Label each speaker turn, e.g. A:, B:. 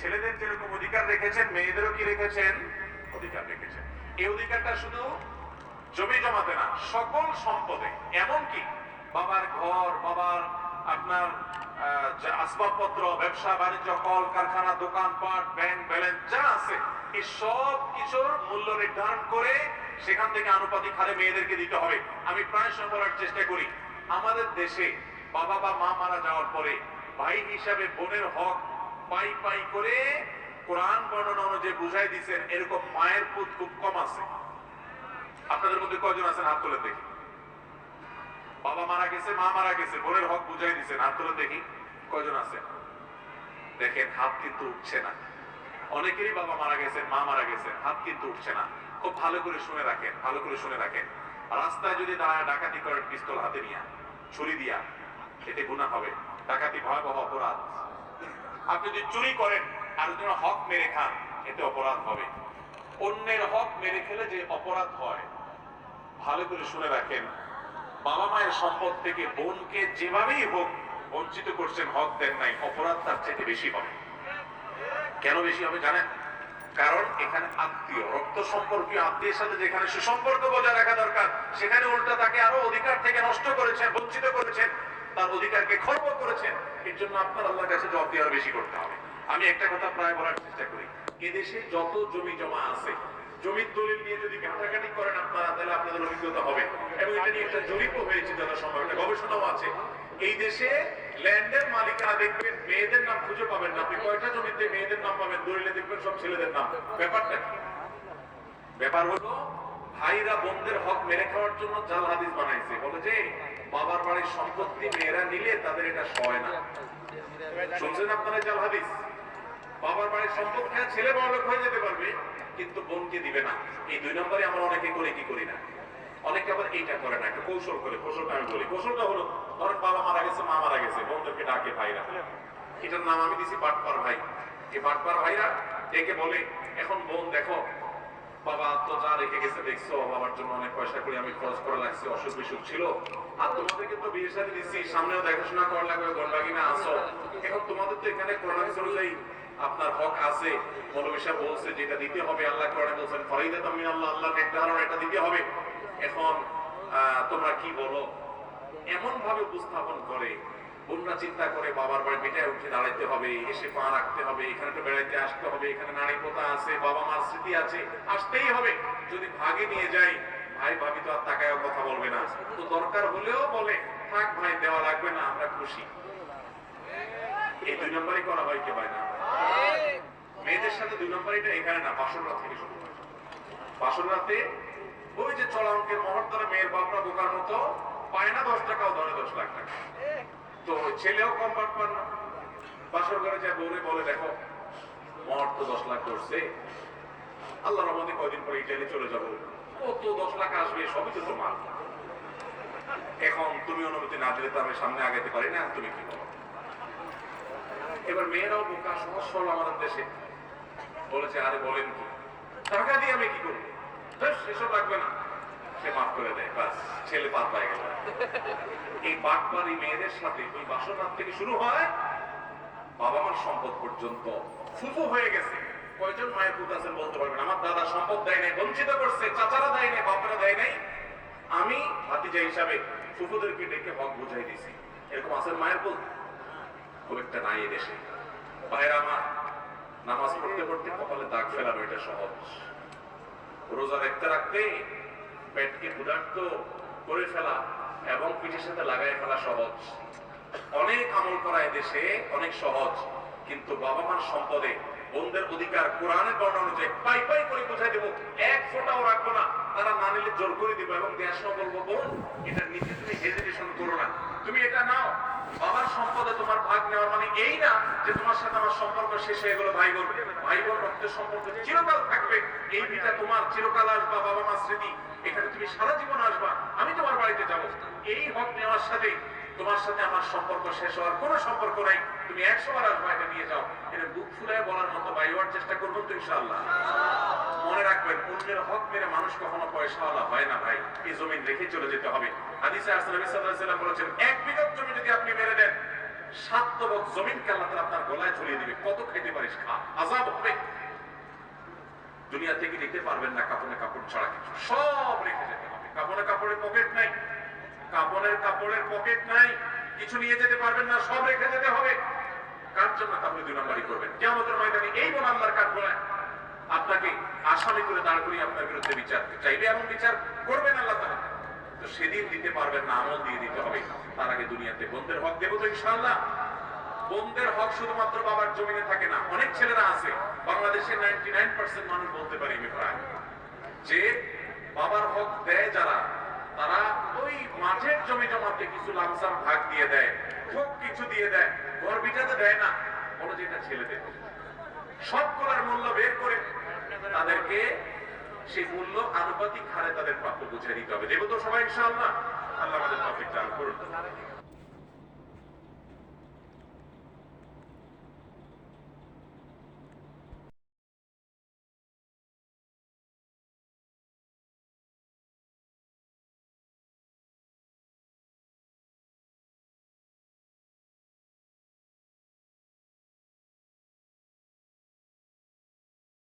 A: ছেলেদের যেরকম অধিকার রেখেছেন, মেয়েদেরও কি রেখেছেন? অধিকার রেখেছেন। এই অধিকারটা শুধু জমি জমাতে না, সকল সম্পদে। এমনকি বাবার ঘর, বাবার আপনার আসবাবপত্র, ব্যবসা, বাণিজ্য, কল, কারখানা দোকানপাট ব্যাংক, ব্যালেন্স, যা আছে, এই সব কিছুর মূল্য নির্ধারণ করে সেখান থেকে আনুপাতিক হারে মেয়েদেরকে দিতে হবে। আমি প্রায় সময় বলার চেষ্টা করি, আমাদের দেশে বাবা বা মা মারা যাওয়ার পরে ভাই হিসাবে বোনের হক পাই পাই করে কোরআন বর্ণনা অনুযায়ী বুঝাই দিচ্ছেন এরকম মায়ের পুত খুব কম আছে। আপনাদের মধ্যে কয়জন আছেন? হাত তুলে দেখি। বাবা মারা গেছে, মা মারা গেছে, বোনের হক বুঝাই দিচ্ছেন হাত তুলে দেখি, কয়জন আছে দেখেন, হাত কিন্তু উঠছে না। অনেকেরই বাবা মারা গেছেন, মা মারা গেছেন, হাত কিন্তু উঠছে না। খুব ভালো করে শুনে রাখেন, ভালো করে শুনে রাখেন। রাস্তায় যদি দাঁড়ায় ডাকাতি করেন পিস্তল হাতে নিয়ে, ছুরি দিয়া, এতে গুণা হবে। ডাকাতি ভয়াবহ অপরাধ। আপনি যদি চুরি করেন আর যদি হক মেরে খান, এতে অপরাধ হবে। অন্যের হক মেরে খেলে যে অপরাধ হয়, ভালো করে শুনে রাখেন, বাবা মায়ের সম্পদ থেকে বোনকে যেভাবেই হোক বঞ্চিত করছেন, হক দেন নাই, অপরাধ তার চাইতে বেশি হবে। কেন বেশি হবে জানেন? কারণ এখানে আত্মীয়, রক্ত সম্পর্কীয় আত্মীয়ের সাথে যেখানে সুসম্পর্ক বজায় রাখা দরকার, সেখানে উল্টা তাকে আরও অধিকার থেকে নষ্ট করেছেন, বঞ্চিত করেছেন। তার অধিকারকে খর্ব করেছেন, এর জন্য আপনার আল্লাহর কাছে জবাব দিয়ে আরও বেশি করতে হবে। আমি একটা কথা প্রায় বলার চেষ্টা করি। এদেশে যত জমি জমা আছে, জমির দলিল নিয়ে যদি ঘাটাঘাটি করেন আপনারা, তাহলে আপনাদের অভিজ্ঞতা হবে। এবং এটা নিয়ে একটা জরিপও হয়েছে যত সম্ভব একটা গবেষণাও আছে। এই দেশে ল্যান্ডের মালিকানা দেখবেন, মেয়েদের নাম খুঁজে পাবেন না। আপনি কয়টা জমিতে মেয়েদের নাম পাবেন, দলিলে দেখবেন সব ছেলেদের নাম। ব্যাপারটা কি? ব্যাপার হলো, ভাইরা বোনদের হক মেরে খাওয়ার জন্য জাল হাদিস বানাইছে। বলে যে বাবার বাড়ির সম্পত্তি মেয়েরা নিলে তাদের এটা সয় না। শুনছেন আপনারা জাল হাদিস বাবার বাড়ির সম্পদ খেয়ে ছেলে বড় লোক হয়ে যেতে পারবে, কিন্তু বোনকে দিবে না। এই দুই নম্বরে আমরা অনেকে করে, কি করি না? অনেকে আবার এইটা করে না, একটা কৌশল করে। কৌশলটা আমি বলি। কৌশলটা হলো, ধরেন বাবা মারা গেছে, মা মারা গেছে, বোনদেরকে ডাকে ভাইরা। এটার নাম আমি দিছি বাটপার ভাই। এই বাটপার ভাইরা ডেকে বলে, এখন বোন দেখো বাবা তো যা রেখে গেছে, দেখছ? বাবার জন্য অনেক পয়সা করে, আমি খরচ করা লাগছে অসুখ বিসুখ ছিল। আর তোমাদেরকে তো বিয়ের সাথে দিচ্ছি সামনেও দেখাশোনা করা লাগবে গন্ডাগিনা আসো এখন তোমাদের তো এখানে করোনা অনুযায়ী আপনার হক আছে। মৌলবিশা বলছে, যেটা দিতে হবে, আল্লাহ কোরআনে বলছেন ফরাইদা তামিন আল্লাহ আল্লাহ নির্ধারণ এটা দিতে হবে। এখন তোমরা কি বলো? এমন ভাবে উপস্থাপন করে বোনরা চিন্তা করে বাবার বাড়ি মেটায় উঠে দাঁড়াইতে হবে, এসে পা রাখতে হবে, এখানে তো বেড়াইতে আসতে হবে, এখানে নারী পোতা আছে, বাবা মার স্মৃতি আছে, আসতেই হবে। যদি ভাগে নিয়ে যাই, ভাই ভাবি তো আর তাকায় কথা বলবে না। তো দরকার হলেও বলে, থাক ভাই, দেওয়া লাগবে না, আমরা খুশি। এই দুই নম্বরই করা হয় কি হয় না? মেয়েদের সাথে দুই নম্বর এটা এখানে না, বাসর রাত থেকে শুরু হয়। বাসর রাতে ওই যে চলা অঙ্কের মহর মেয়ের বাপরা বোকার মতো পায় না দশ টাকাও, ধরে দশ লাখ টাকা। তো ছেলেও কম পাট পান না। বাসর ঘরে যায় বউরে বলে, দেখো মহর তো দশ লাখ করছে আল্লাহ রহমতে কয়দিন পরে ইটালি চলে যাব। কত দশ লাখ আসবে, সবই তো তোমার এখন তুমি অনুমতি না দিলে তো আমি সামনে আগাইতে পারি না, তুমি কি এবার মেয়েরাও বোকা, সহজ সরল আমাদের দেশে। বলেছে, আরে বলেন কি, টাকা দিয়ে আমি কি করব? সেসব লাগবে না। সে মাফ করে দেয়, বাস, ছেলে পার পায় গেল। এই বাটবাড়ি মেয়েদের সাথে ওই বাসর রাত থেকে শুরু হয় বাবা মার সম্পদ পর্যন্ত। ফুফু হয়ে গেছে। কয়জন মায়ের পুত আছেন বলতে পারবেন? আমার দাদা সম্পদ দেয় নাই, বঞ্চিত করছে, চাচারা দেয় নাই, বাপরা দেয় নাই। আমি ভাতিজা হিসাবে ফুফুদেরকে ডেকে হক বুঝাই দিছি এরকম আছেন মায়ের পুত? খুব একটা নাই এদেশে ভাইরা আমার, নামাজ পড়তে পড়তে কপালে দাগ ফেলানো এটা সহজ। রোজা রাখতে রাখতে পেটকে ক্ষুধার্ত করে ফেলা এবং পিঠের সাথে লাগাই ফেলা সহজ। অনেক আমল করা দেশে অনেক সহজ, কিন্তু বাবা মার সম্পদে বোনদের অধিকার কোরআনের বর্ণনা অনুযায়ী পাই পাই করে বোঝাই দেবো। এক ফোঁটাও রাখব না। তারা না নিলে জোর করে দিব এবং দেশ বলব, বোন এটার নিচে তুমি হেজিটেশন করো না। তুমি এটা নাও। বাবার সম্পদে তোমার ভাগ নেওয়ার মানে এই না যে তোমার সাথে আমার সম্পর্ক শেষ হয়ে গেল, ভাই বোন। ভাই বোন, রক্তের সম্পর্ক চিরকাল থাকবে। এই বিটা তোমার চিরকাল আসবা বাবা মার স্মৃতি। এখানে তুমি সারা জীবন আসবা। আমি তোমার বাড়িতে যাব। এই হক নেওয়ার সাথে তোমার সাথে আমার সম্পর্ক শেষ হওয়ার কোনো সম্পর্ক নাই। তুমি একশো বার আসবা, এটা নিয়ে যাও। এটা বুক ফুলায় বলার মতো বাইওয়ার চেষ্টা করব তো ইনশাআল্লাহ। মনে রাখবেন, অন্যের হক মেরে মানুষ কখনো পয়সাওয়ালা হয় না ভাই। এই জমিন রেখে চলে যেতে হবে। হাদিসে আসলে বলেছেন, এক বিঘত জমি যদি আপনি মেরে দেন আপনার গলায় ঝুলিয়ে দিবে। কত খাইতে পারিস? খা, আজাব হবে। দুনিয়া থেকে নিতে পারবেন না, কাপড়ে কাপড় ছাড়া কিছু। সব রেখে যেতে হবে। কাপড়ে কাপড়ের পকেট নাই। কাপড়ের কাপড়ের পকেট নাই, কিছু নিয়ে যেতে পারবেন না, সব রেখে যেতে হবে। কার জন্য তাহলে দুই নম্বরই করবেন? কেমতের ময়দানে এই বোন আল্লাহর কাঠ বলে আপনাকে আসামি করে দাঁড় করিয়ে আপনার বিরুদ্ধে বিচার চাইবে এমন বিচার করবেন আল্লাহ তারা তো সেদিন দিতে পারবেন না, আমল দিয়ে দিতে হবে। তার আগে দুনিয়াতে বন্ধের হক দেবো তো ইনশাল্লাহ বন্ধের হক শুধুমাত্র বাবার জমিনে থাকে না, অনেক ছেলেরা আছে বাংলাদেশের নাইনটি নাইন পার্সেন্ট মানুষ বলতে পারি যে বাবার হক দেয় যারা তারা ওই মাঠের জমি জমাতে কিছু লামসাম ভাগ দিয়ে দেয়, খুব কিছু দিয়ে দেয়। ঘর বিটাতে দেয় না কোনো যেটা ছেলে দেবে ছেলেদের করার মূল্য বের করে তাদেরকে সেই মূল্য আনুপাতিক হারে তাদের প্রাপ্য বুঝে দিতে হবে। দেবো তো সবাই, ইনশাআল্লাহ। আল্লাহ আমাদের টপিক দান করুন।